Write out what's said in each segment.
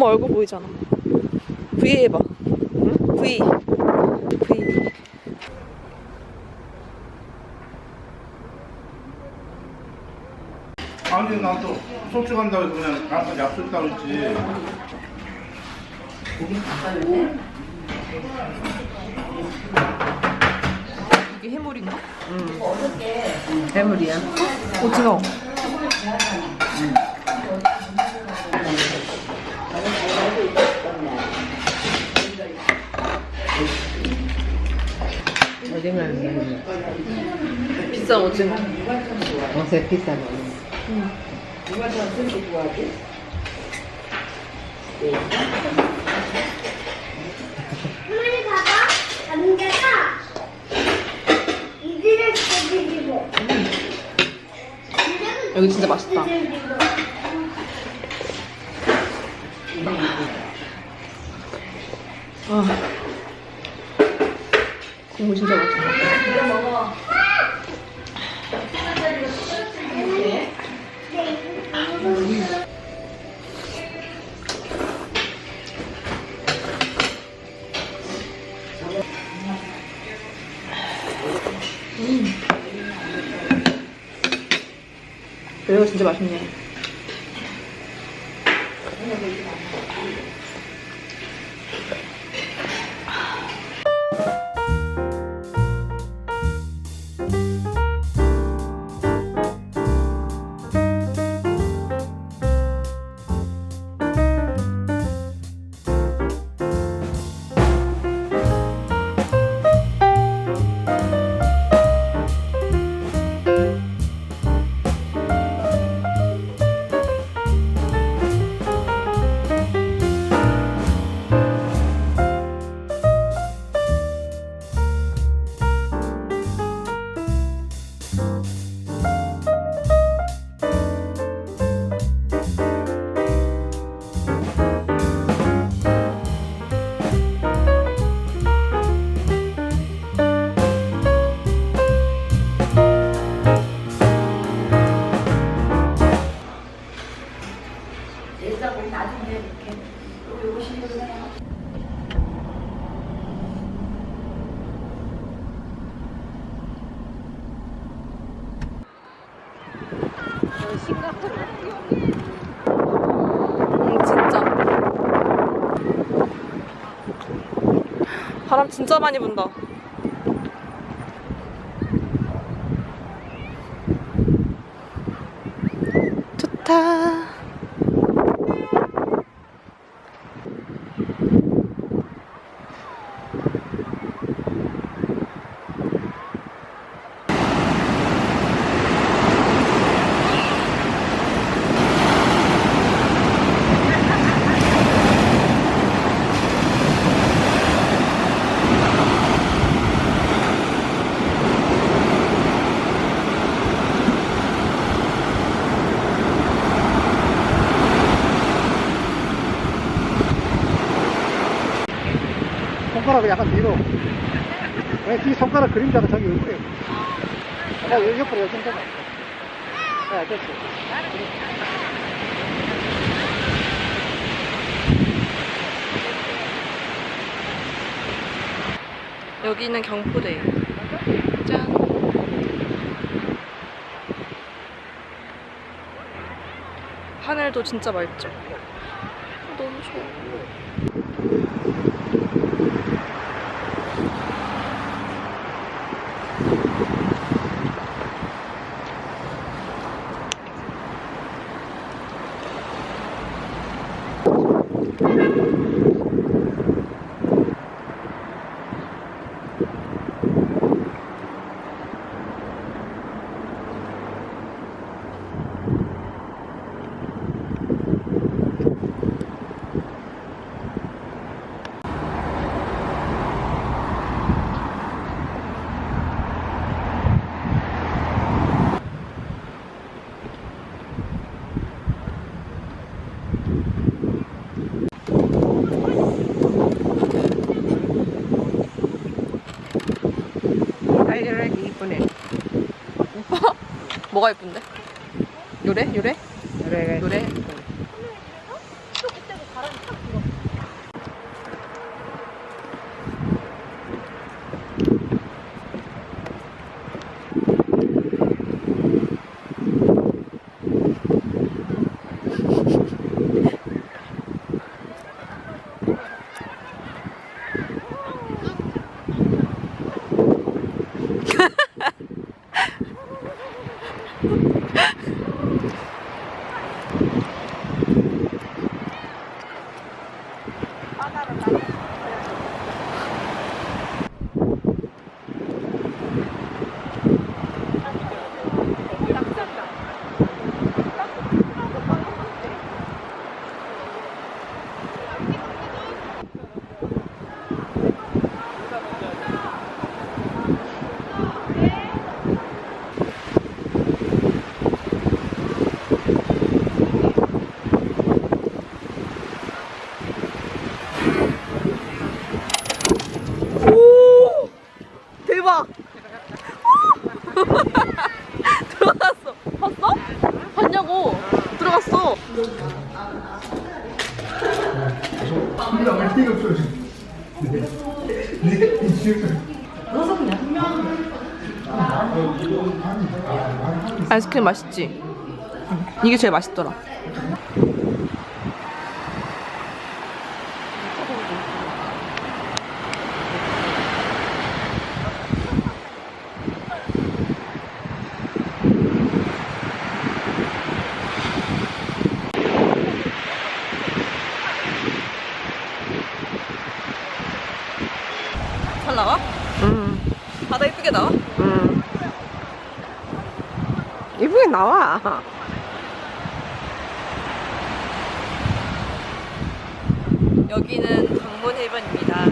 엄마 얼굴 보이잖아. V 해봐. 응? V. V. 아니 나도 솔직한다고 해서 그냥 가서 약속했다고 했지. 이게 해물인가? 해물이야. 오징어 오징어는 비싼 오징어 어세 비싼 거. 할머니 봐봐. 감자가 이들을 뒤집어. 여기 진짜 맛있다 아 국물 진짜 맛있다 이거 진짜 맛있네. 응, 진짜. 바람 진짜 많이 분다. 약간 뒤로. 왜뒤 손가락 그림자가 저기. 야, 여기 옆으로 여기 손가락. 야, 됐어. 여기는 경포대예요. 짠. 하늘도 진짜 맑죠? 너무 좋아. 뭐가 예쁜데? 요래? 요래? 노래가 노래? 오! 대박! 들어갔어. 봤어? 봤냐고. 들어갔어. 아이스크림 맛있지? 이게 제일 맛있더라. 잘 나와? 응. 바다 이쁘게 나와? 응. 나와. 여기는 강문 해변입니다.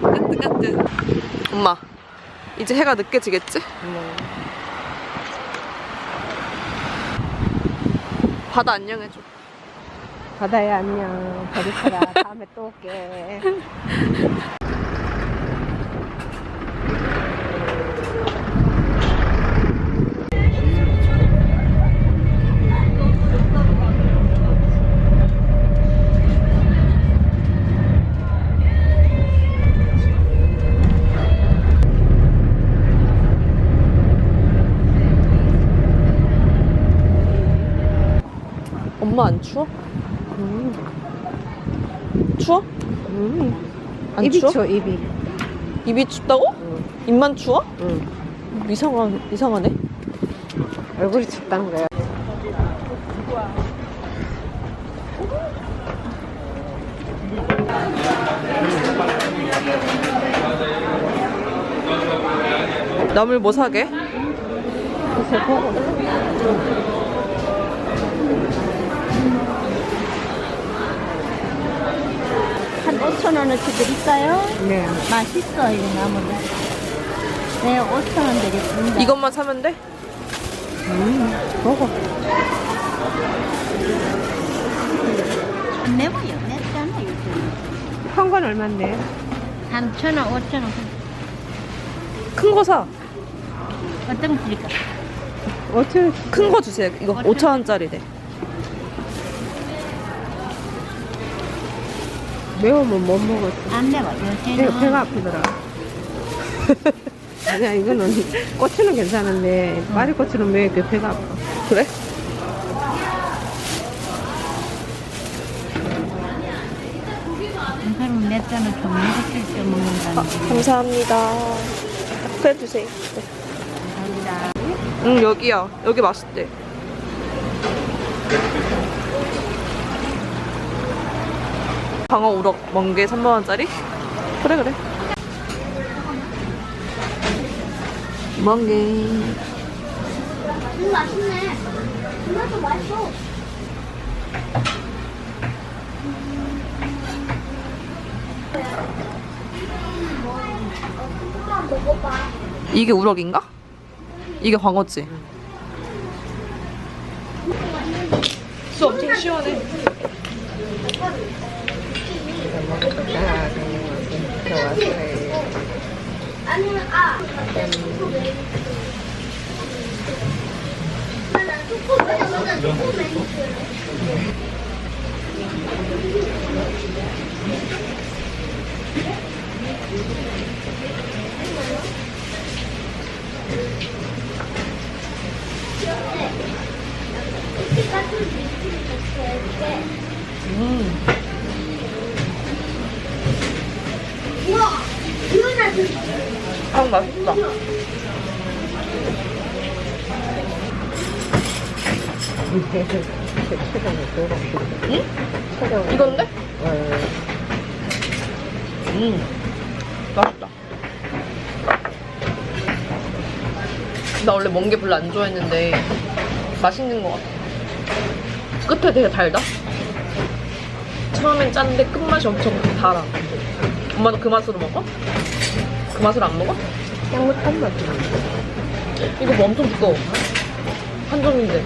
뜨뜻뜨뜻. 엄마, 이제 해가 늦게 지겠지? 바다 안녕해줘. 바다야 안녕. 버리쳐라. 다음에 또 올게. 음. 안 입이 추워? 추워 입이. 입이 춥다고? 응. 입만 추워? 응. 이상한, 이상하네. 얼굴이 춥다는 거야. 나물 뭐 사게? 글쎄 보고. 한 5천 원어치 드릴까요? 네. 맛있어 이 나물은. 네, 5천 원 드리겠습니다. 이것만 사면 돼? 음. 보고. 안 매워요. 맵잖아 요즘. 큰 건 얼만데? 3천 원, 5천 원. 큰 거 사. 어떤 거 드릴까? 5천 큰거 주세요. 이거 어때? 5천원짜리래. 매우면 못 먹었어. 안 매워. 요새는 배가 아프더라. 아니야 이거는 고추는 괜찮은데 마리고추는 왜 이렇게 배가 아파? 그래? 한 사람은 맵잖아. 좀 먹을 때 아, 먹는다는 게. 감사합니다. 그래 주세요. 네. 감사합니다. 응 여기야. 여기 맛있대. 방어 우럭 멍게 3만 원짜리? 그래 그래. 멍게. 음, 맛있네. 이것도 맛있어. 먹어봐. 이게 우럭인가? 이게 광어지? 수 엄청 시원해. 아, 좋았어요. 아니면 아. 아 맛있다. 응? 이건데? 음, 맛있다. 나 원래 먼게 별로 안 좋아했는데 맛있는 것 같아. 끝에 되게 달다. 처음엔 짠데 끝맛이 엄청 달아. 엄마도 그 맛으로 먹어? 그 맛으로 안 먹어? 양무탄 맛. 이거 뭐 엄청 두꺼워. 한 점인데.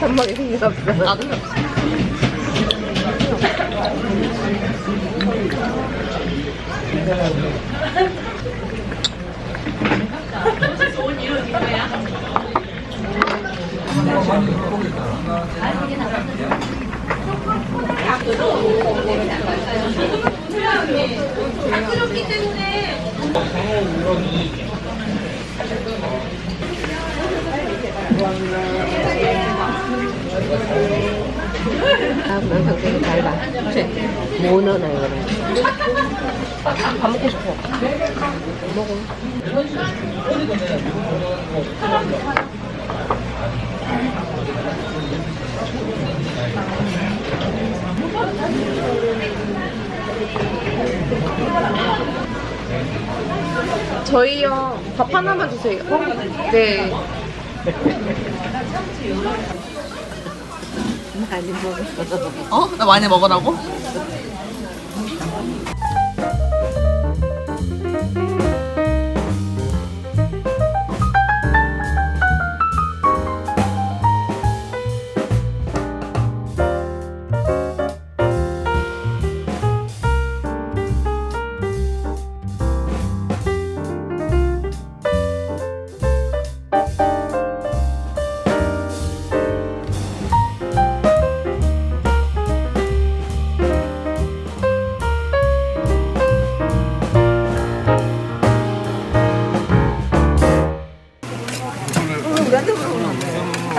한 마리 생겼어. 나도 없어. 그치? 뭐 넣어놔, 이거는. 밥 먹고 싶어. 저희요 밥 하나만 주세요. 네. 많이 먹었어. 어? 나 많이 먹으라고?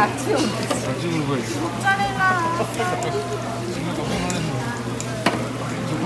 같이 온다. 같이 울고 있어. 모짜렐라. 지금도 화나는데. 조금